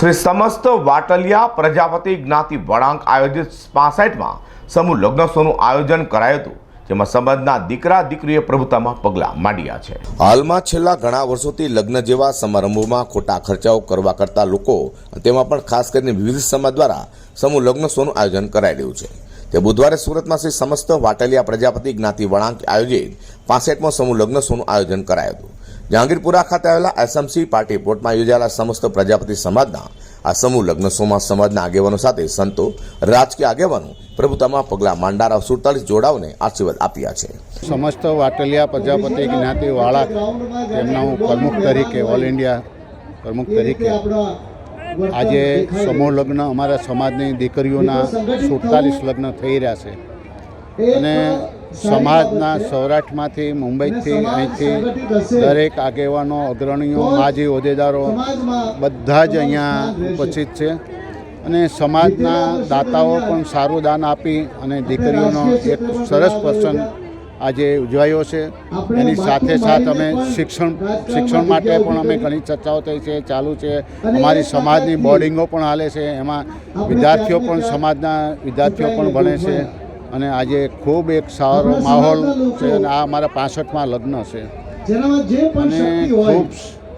શ્રી સમસ્ત વાટલિયા પ્રજાપતિ જ્ઞાતિ વળાંક આયોજિત પાસઠમાં સમૂહ લગ્નોત્સવનું આયોજન કરાયું હતું, જેમાં સમાજના દીકરા દીકરીએ પ્રભુતામાં પગલાં માંડ્યા છે. હાલમાં છેલ્લા ઘણા વર્ષોથી લગ્ન જેવા સમારંભોમાં ખોટા ખર્ચાઓ કરવા કરતા લોકો તેમાં પણ ખાસ કરીને વિવિધ સમાજ દ્વારા સમૂહ લગ્નોત્સવનું આયોજન કરાઈ રહ્યું છે. તે બુધવારે સુરતમાં શ્રી સમસ્ત વાટલિયા પ્રજાપતિ જ્ઞાતિ વળાંક આયોજિત પાસઠમાં સમૂહ લગ્નોત્સવનું આયોજન કરાયું હતું. જહાંગીરપુરા ખાતે આવેલા એસએમસી પાર્ટી પ્લોટમાં યોજાયેલા સમસ્ત પ્રજાપતિ સમાજના, આ સમૂહ લગ્નોત્સવમાં સમાજના આગેવાનો સાથે સંતો, રાજકીય આગેવાનો, પ્રભુતામાં પગલાં માંડારા સુડતાલીસ જોડાઓને આશીર્વાદ આપ્યા છે. સમસ્ત વાટલિયા પ્રજાપતિ જ્ઞાતિ વાળા તેમના હું પ્રમુખ તરીકે, ઓલ ઇન્ડિયા પ્રમુખ તરીકે, આજે સમૂહ લગ્ન અમારા સમાજની દીકરીઓના સુડતાલીસ લગ્ન થઈ રહ્યા છે. અને સમાજના સૌરાષ્ટ્રમાંથી મુંબઈથી અહીંથી દરેક આગેવાનો અગ્રણીઓ માજી હોદ્દેદારો બધા જ અહીંયા ઉપસ્થિત છે. અને સમાજના દાતાઓ પણ સારું દાન આપી અને દીકરીઓનો એક સરસ પ્રસંગ આજે ઉજવાયો છે. એની સાથે સાથ અમે શિક્ષણ શિક્ષણ માટે પણ અમે ઘણી ચર્ચાઓ થઈ છે ચાલુ છે. અમારી સમાજની બોર્ડિંગો પણ હાલે છે. એમાં વિદ્યાર્થીઓ પણ સમાજના વિદ્યાર્થીઓ પણ ભણે છે. અને આજે ખૂબ એક સારો માહોલ છે અને આ અમારા પાસઠમાં લગ્ન છે. અને ખૂબ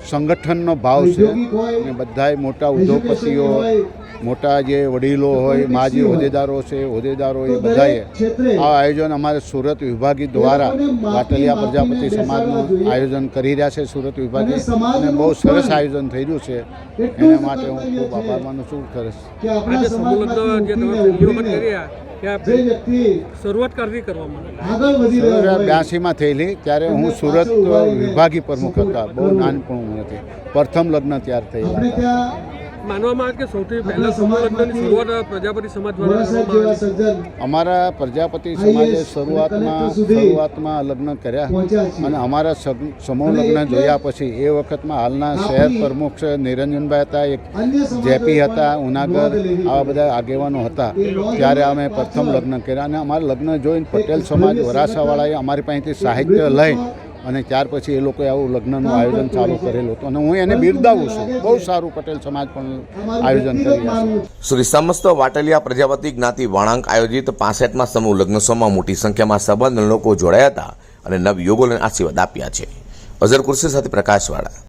સંગઠનનો ભાવ છે અને બધાય મોટા ઉદ્યોગપતિઓ મોટા જે વડીલો હોય માજી હોદ્દેદારો છે હોદ્દેદારો એ બધાએ આ આયોજન અમારે સુરત વિભાગી દ્વારા વાટલિયા પ્રજાપતિ સમાજનું આયોજન કરી રહ્યા છે. સુરત વિભાગે અને બહુ સરસ આયોજન થઈ રહ્યું છે. એના માટે હું ખૂબ આભાર માનું છું. સરસ. શરૂઆત કરવામાં બ્યાસીમાં થયેલી ત્યારે હું સુરત વિભાગી પ્રમુખ હતા. બહુ નાનપણ હતી. પ્રથમ લગ્ન ત્યાર થયેલા. માનવામાં આવે કે સૌથી પહેલા સમૂહ શરૂઆત પ્રજાપતિ સમાજ દ્વારા કરવામાં આવી છે. અમારા પ્રજાપતિ સમાજે શરૂઆતમાં શરૂઆતમાં લગ્ન કર્યા અને અમારા સગ- સમૂહ લગ્ન જોયા પછી એ વખતમાં હાલના શહેર પ્રમુખ નિરંજનભાઈ હતા એક જેપી હતા ઉનાગર આવા બધા આગેવાનો હતા. ત્યારે અમે પ્રથમ લગ્ન કર્યા અને અમારા લગ્ન જોઈને પટેલ સમાજ વરાસાવાળાએ અમારી પાસેથી સાહિત્ય લઈ અને ત્યાર પછી એ લોકોએ આવું લગ્નનું આયોજન ચાલુ કરેલું હતું. અને હું એને બિરદાવું છું. બહુ સારું પટેલ સમાજ પણ આયોજન કરી શ્રી સમસ્ત વાટલિયા પ્રજાપતિ જ્ઞાતિ વળાંક આયોજિત પાસઠમાં સમૂહ લગ્નોત્સવમાં મોટી સંખ્યામાં સંબંધ લોકો જોડાયા હતા અને નવ યોગોને આશીર્વાદ આપ્યા છે. અઝર કુર્સી સાથે પ્રકાશવાળા.